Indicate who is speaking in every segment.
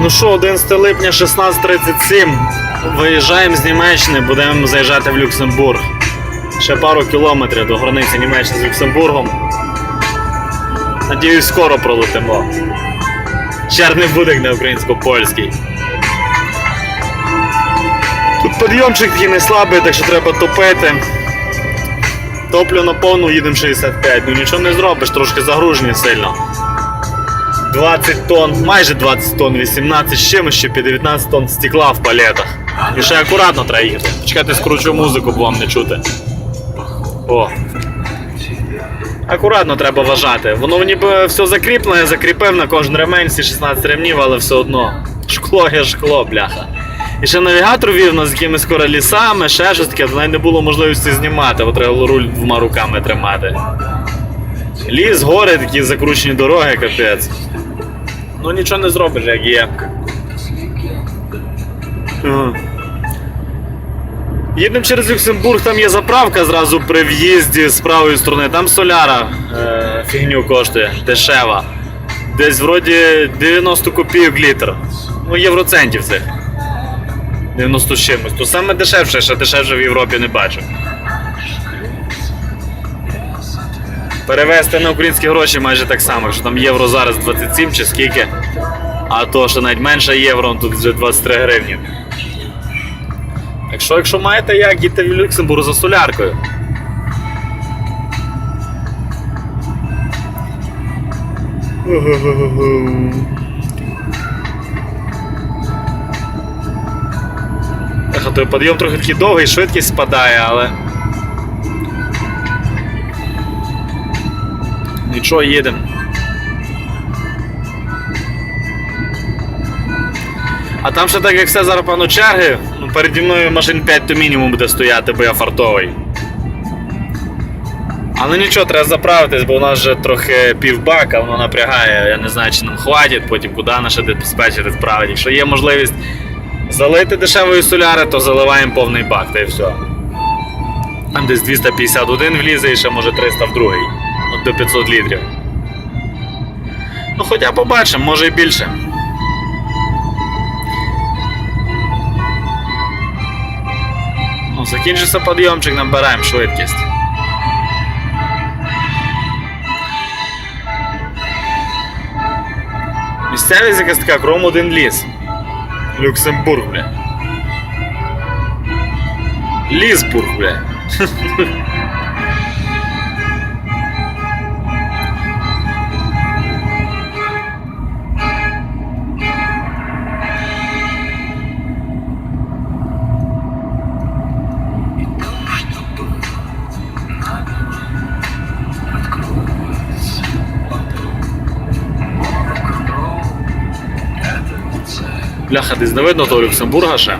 Speaker 1: Ну що, 11 липня 16.37. Виїжджаємо з Німеччини, будемо заїжджати в Люксембург. Ще пару кілометрів до границі Німеччини з Люксембургом. Надіюсь, скоро пролетимо. Черний будик не українсько-польський. Тут підйомчик такий не слабий, так що треба топити. Топлю на повну, їдемо 65. Ну нічого не зробиш, трошки загружені сильно. 20 тонн, майже 20 тонн, 18 з чимось ще під 19 тонн стекла в палетах. І ще акуратно треба їхати. Почекайте, скручу музику, бо вам не чути. О. Акуратно треба вважати. Воно ніби все закріплено, я закріпив на кожен ремень всі 16 ремнів, але все одно. Шкло є шкло, бляха. І ще навігатор вів нас з якимись скоро лісами, ще щось таке, то не було можливості знімати, бо треба було руль двома руками тримати. Ліс, гори, такі закручені дороги, капець. Ну нічого не зробиш, як є. Ага. Їдемо через Люксембург, там є заправка зразу при в'їзді з правої сторони. Там соляра е, фігню коштує, дешева. Десь вроді 90 копійок літр. Ну, євроцентів цих. 90 з чимось. То саме дешевше, ще дешевше в Європі не бачу. Перевести на українські гроші майже так само, якщо там євро зараз 27 чи скільки, а то що навіть менше євро, тут вже 23 гривні. Так що, якщо маєте як, їдьте в Люксембург за соляркою. Той підйом трохи такий довгий, швидкість спадає, але. Нічого, їдемо. А там ще так як все зараз пану черги, ну переді мною машин 5 то мінімум буде стояти, бо я фартовий. Але нічого, треба заправитись, бо у нас вже трохи півбака, воно напрягає. Я не знаю, чи нам хватить, потім куди наше диспетчер відправить. Якщо є можливість залити дешевої соляри, то заливаємо повний бак, та й все. Там десь 251 влізе і ще може 300 в другий. До 500 літрів. Ну, хоча побачимо, може і більше. Ну, закінчиться підйомчик, набираємо швидкість. Місцевість якась така, кром один ліс. Люксембург, бля. Лісбург, бля. Бляха, десь не видно того Люксембурга ще.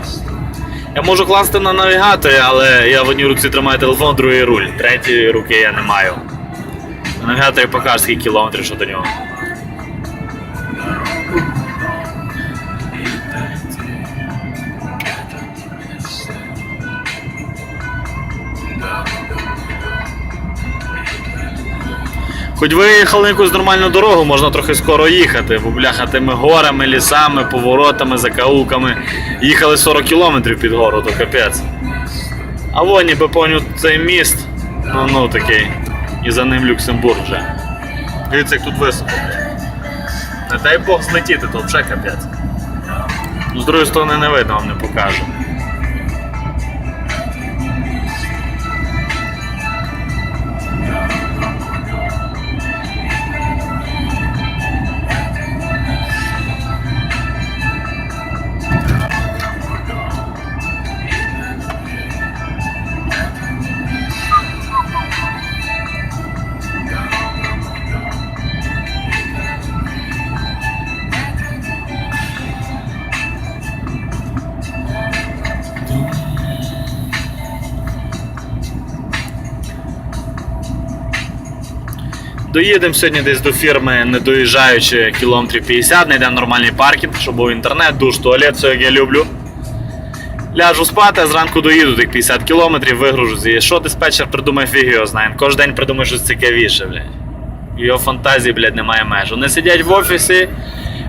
Speaker 1: Я можу класти на навігатори, але я в одній руці тримаю телефон, в другій руль. Третьої руки я не маю. На навігаторі покаже скільки кілометрів що до нього. Хоч виїхали якусь нормальну дорогу, можна трохи скоро їхати, бо бляха тими горами, лісами, поворотами, закаулками. Їхали 40 кілометрів під гору, то капець. А вон ніби поню цей міст, ну ну такий. І за ним Люксембург вже. Дивіться, як тут високо. Не дай Бог злетіти, то вже капець. Ну, з другої сторони не видно, вам не покажу. Доїдемо сьогодні десь до фірми, не доїжджаючи кілометрів 50, знайдемо нормальний паркінг, щоб був інтернет, душ, туалет, все як я люблю. Ляжу спати, а зранку доїду тих 50 кілометрів, вигружуся. І що диспетчер придумає, фіг його знає. Кожен день придумає щось цікавіше, блядь. Його фантазії, блядь, немає меж. Вони сидять в офісі,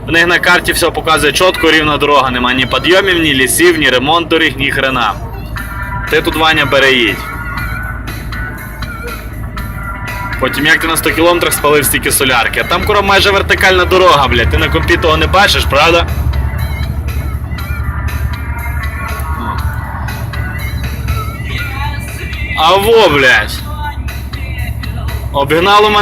Speaker 1: В них на карті все показує чітко, рівна дорога, нема ні підйомів, ні лісів, ні ремонт доріг, ні хрена. Ти тут Ваня бери Потім як ти на 100 кілометрах спалив стільки солярки, а там кура майже вертикальна дорога, блядь, ти на компі того не бачиш, правда? А во, блядь. Обігнало мене.